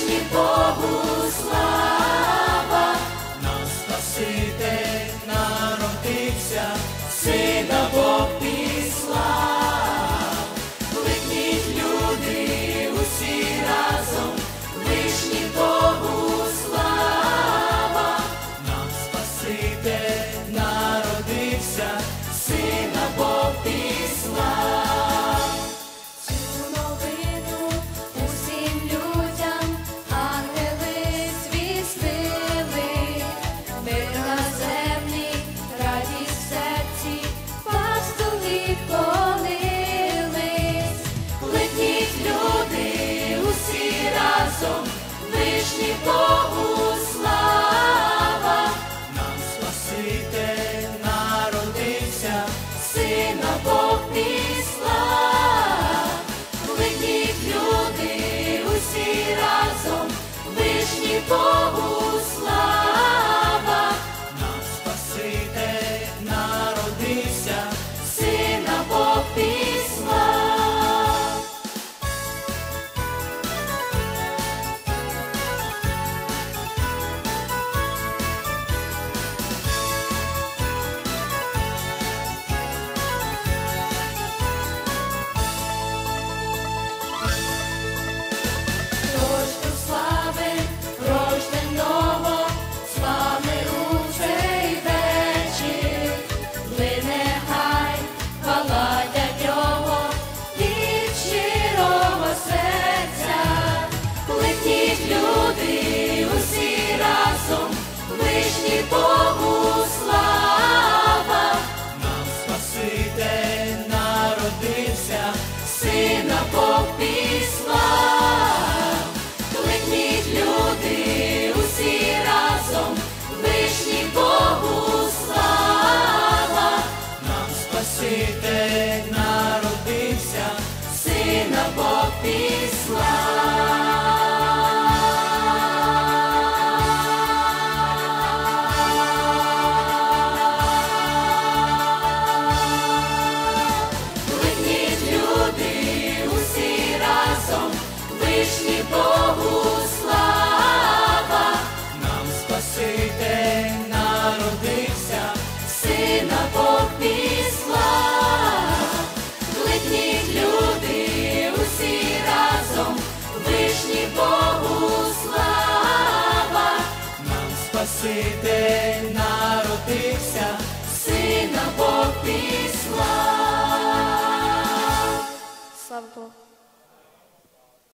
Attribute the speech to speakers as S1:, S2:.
S1: вічні Богу слава, нам народився, сина Бога. forward. be Спаситель народився, сина Бог